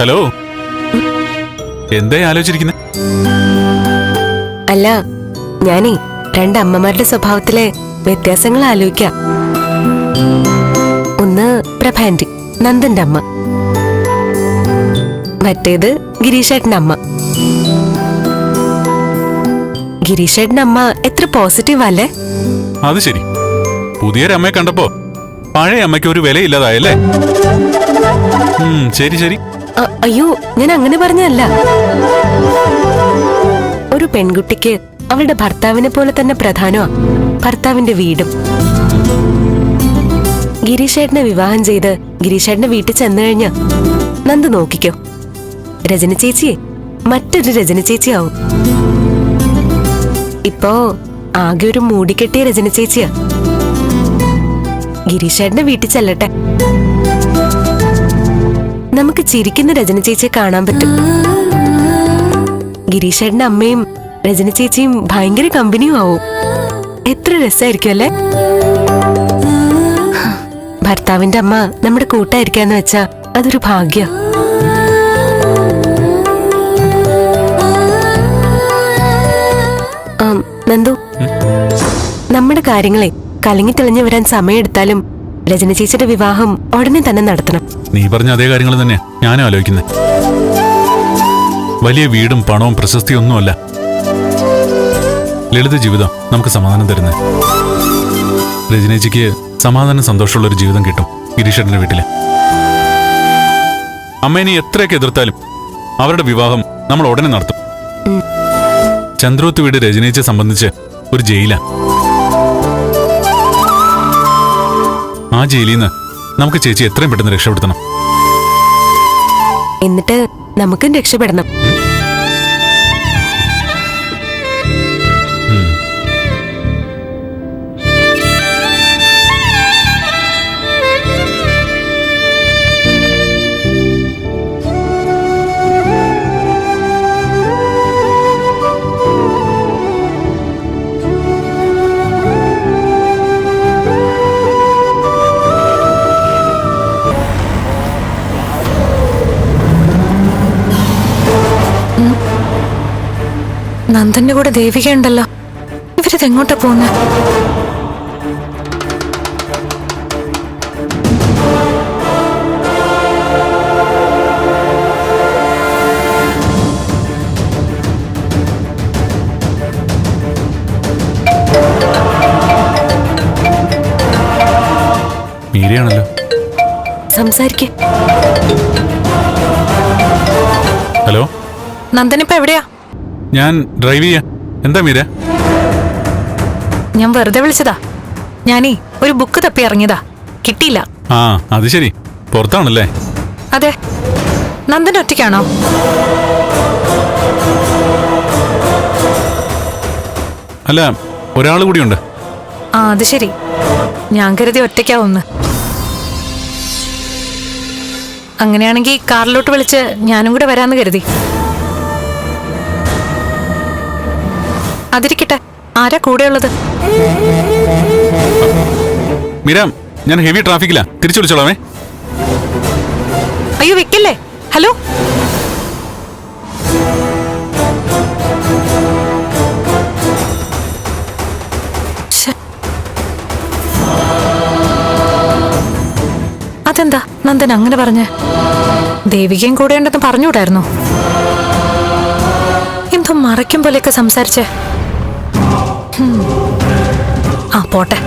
Hello? എന്തായി ആലോചിച്ചിരിക്കുന്നത് അല്ല ഞാനേ രണ്ട് അമ്മമാരുടെ സ്വഭാവത്തിലെ വ്യത്യാസങ്ങൾ ആലോചിക്കാം. ഒന്ന് പ്രഭാന്റി നന്ദന്റെ അമ്മ മറ്റേത് ഗിരീഷേട്ടന്റെ അമ്മ ഗിരീഷേട്ടന്റെ അമ്മ എത്ര പോസിറ്റീവ് അല്ലേ? അത് ശരി. പുതിയൊരമ്മയെ കണ്ടപ്പോ പഴയ അമ്മയ്ക്ക് ഒരു വിലയില്ലാതായല്ലേ? ശരി ശരി. അയ്യോ ഞാൻ അങ്ങനെ പറഞ്ഞതല്ല. ഒരു പെൺകുട്ടിക്ക് അവളുടെ ഭർത്താവിനെ പോലെ തന്നെ പ്രധാനമാ. ഭർത്താവിന്റെ വീടും. ഗിരീഷേട്ടനെ വിവാഹം ചെയ്ത് ഗിരീഷേട്ടന്റെ വീട്ടിൽ ചെന്നു കഴിഞ്ഞ. നന്ദ് നോക്കിക്കോ. രജന ചേച്ചിയെ. മറ്റൊരു രജന ചേച്ചിയാവും. ഇപ്പോ ആകെ ഒരു മൂടിക്കെട്ടിയ രജന ചേച്ചിയാ. ഗിരീഷേട്ടന്റെ വീട്ടിൽ ചെല്ലട്ടെ. നമുക്ക് ചിരിക്കുന്ന രജന ചേച്ചിയെ കാണാൻ പറ്റും. ഗിരീഷേട്ടന്റെ അമ്മയും രജന ചേച്ചിയും ഭയങ്കര കമ്പനിയും ആവും. എത്ര രസമായിരിക്കും അല്ലേ? ഭർത്താവിന്റെ അമ്മ നമ്മുടെ കൂട്ടായിരിക്കാന്ന് വെച്ചാ അതൊരു ഭാഗ്യ. നന്ദു. നമ്മുടെ കാര്യങ്ങളെ കലങ്ങി തെളിഞ്ഞു വരാൻ സമയമെടുത്താലും രജന ചേച്ചിയുടെ വിവാഹം ഉടനെ തന്നെ നടത്തണം. നീ പറഞ്ഞ അതേ കാര്യങ്ങൾ തന്നെയാ. ഞാനും ആലോചിക്കുന്നത് വലിയ വീടും പണവും പ്രശസ്തിയും ഒന്നുമല്ല ലളിത ജീവിതം നമുക്ക് സമാധാനം തരുന്നത് രജനേച്ചിക്ക് സമാധാനം സന്തോഷമുള്ള ഒരു ജീവിതം കിട്ടും ഗിരീഷേട്ടന്റെ വീട്ടിൽ. അമ്മേനെ എത്രയൊക്കെ എതിർത്താലും അവരുടെ വിവാഹം നമ്മൾ ഉടനെ നടത്തും. ചന്ദ്രോത്ത് വീട് രജനേച്ചിയെ സംബന്ധിച്ച് ഒരു ജയിലാ. ആ ജയിലിൽ നിന്ന് നമുക്ക് ചേച്ചി എത്രയും പെട്ടെന്ന് രക്ഷപ്പെടുത്തണം. എന്നിട്ട് നമുക്കും രക്ഷപ്പെടണം. നന്ദന്റെ കൂടെ ദേവിക ഉണ്ടല്ലോ ഇവരിത് എങ്ങോട്ടാ പോകുന്നത് മീരയാണല്ലോ. സംസാരിക്കേ. ഹലോ? നന്ദനിപ്പ എവിടെയാ? ഞാൻ ഡ്രൈവ് ചെയ്യാ. എന്താ മീര? ഞാൻ വെറുതെ വിളിച്ചതാ. ഞാനേ ഒരു ബുക്ക് തപ്പി ഇറങ്ങിയതാ. കിട്ടിയില്ല. ആ അത് ശരി. പുറത്താണല്ലേ? അതെ. നന്ദൻ ഒറ്റയ്ക്കാണോ? അല്ല ഒരാൾ കൂടിയുണ്ട്. ആ അത് ശരി. ഞാൻ കരുതി ഒറ്റയ്ക്കാവുന്ന്. അങ്ങനെയാണെങ്കിൽ കാറിലോട്ട് വിളിച്ച് ഞാനും കൂടെ വരാമെന്ന് കരുതി. അതിരിക്കട്ടെ. ആരാ കൂടെയുള്ളത്? മിരാം ഞാൻ ഹെവി ട്രാഫിക്കിലാ. തിരിച്ചു വിളിച്ചോളാമേ. അയ്യോ വെക്കല്ലേ? ഹലോ? അതെന്താ? നന്ദൻ അങ്ങനെ പറഞ്ഞ. ദേവികയും കൂടെ ഉണ്ടെന്ന് പറഞ്ഞുകൂടായിരുന്നോ എന്തോ മറയ്ക്കും പോലെയൊക്കെ സംസാരിച്ചേ. ആ പോട്ടെ.